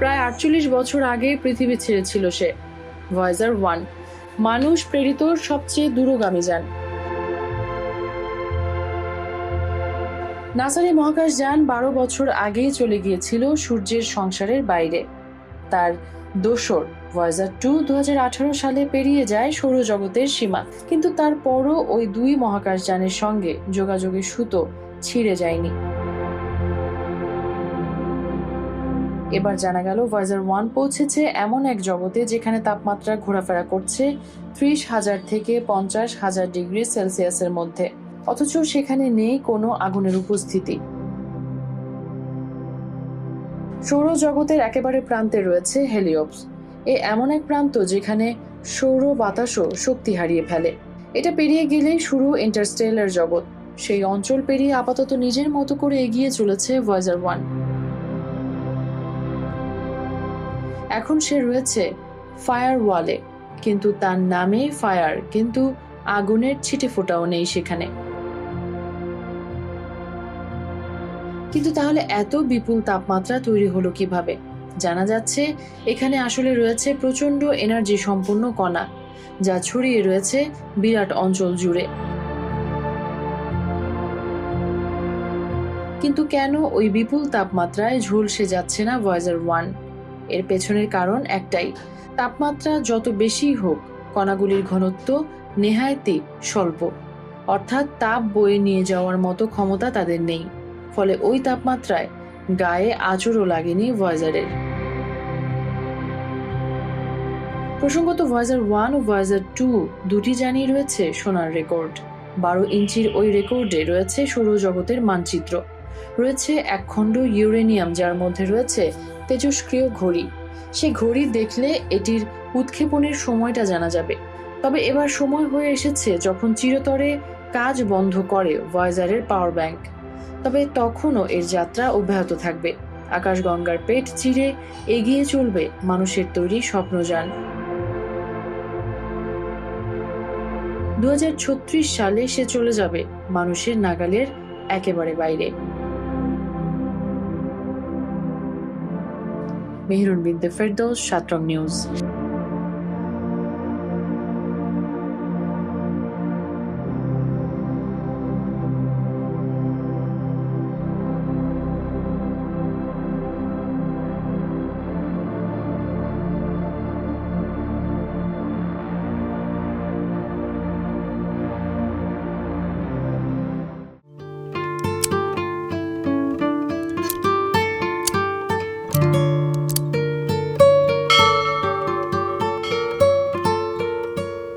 প্রায় আটচল্লিশ বছর আগে পৃথিবী ছেড়েছিল সে। ভয়েজার ওয়ান মানুষ প্রেরিত সবচেয়ে দূরগামী যান। নাসারি মহাকাশ যান বারো বছর আগেই চলে গিয়েছিল সূর্যের সংসারের বাইরে। তার দোসর ভয়েজার টু দু হাজার আঠারো সালে পেরিয়ে যায় সৌরজগতের সীমা। কিন্তু তারপরও ওই দুই মহাকাশযানের সঙ্গে যোগাযোগের সুতো ছিঁড়ে যায়নি। এবার জানা গেল ভয়েজার ওয়ান পৌঁছেছে এমন এক জগতে যেখানে তাপমাত্রা ঘোরাফেরা করছে ত্রিশ হাজার থেকে পঞ্চাশ হাজার ডিগ্রি সেলসিয়াসের মধ্যে। অথচ সেখানে নেই কোনো আগুনের উপস্থিতি। সৌরজগতের একেবারে প্রান্তে রয়েছে হেলিওপস। এ এমন এক প্রান্ত যেখানে সৌর বাতাসও শক্তি হারিয়ে ফেলে। এটা পেরিয়ে গেলেই শুরু ইন্টারস্টেলার জগৎ। সেই অঞ্চল পেরিয়ে আপাতত নিজের মতো করে এগিয়ে চলেছে ভয়েজার ওয়ান। এখন সে রয়েছে ফায়ার ওয়ালে কিন্তু তার নামে ফায়ার কিন্তু আগুনের ছিটে ফোটাও নেই সেখানে। কিন্তু তাহলে এত বিপুল তাপমাত্রা তৈরি হলো কীভাবে? জানা যাচ্ছে, এখানে আসলে রয়েছে প্রচণ্ড এনার্জি সম্পন্ন কণা, যা ছড়িয়ে রয়েছে বিরাট অঞ্চল জুড়ে। কিন্তু কেন ওই বিপুল তাপমাত্রায় ঝলসে যাচ্ছে না ভয়েজার ওয়ান এর পেছনের কারণ একটাই, তাপমাত্রা যত বেশি হোক, কণাগুলির ঘনত্ব নেহায়তি স্বল্প। অর্থাৎ তাপ বয়ে নিয়ে যাওয়ার মতো ক্ষমতা তাদের নেই, ফলে ওই তাপমাত্রায় গায়ে আঁচড়ও লাগেনি ভয়েজারের। প্রসঙ্গত ভয়েজার ওয়ান ও ভয়েজার টু দুটি জানিয়ে রয়েছে সোনার রেকর্ড। বারো ইঞ্চির ওই রেকর্ডে রয়েছে সৌরজগতের মানচিত্র। রয়েছে এক খণ্ড ইউরেনিয়াম, যার মধ্যে রয়েছে তেজস্ক্রিয় ঘড়ি। সে ঘড়ি দেখলে এটির উৎক্ষেপণের সময়টা জানা যাবে। তবে এবার সময় হয়ে এসেছে যখন চিরতরে কাজ বন্ধ করে ভয়েজারের পাওয়ার ব্যাংক। তবে তখনও এর যাত্রা অব্যাহত থাকবে। আকাশগঙ্গার পেট চিরে এগিয়ে চলবে মানুষের তৈরি স্বপ্নযান। দু হাজার ছত্রিশ সালে সে চলে যাবে মানুষের নাগালের একেবারে বাইরে। মেহরুন বিনতে ফেরদৌস সাতরং নিউজ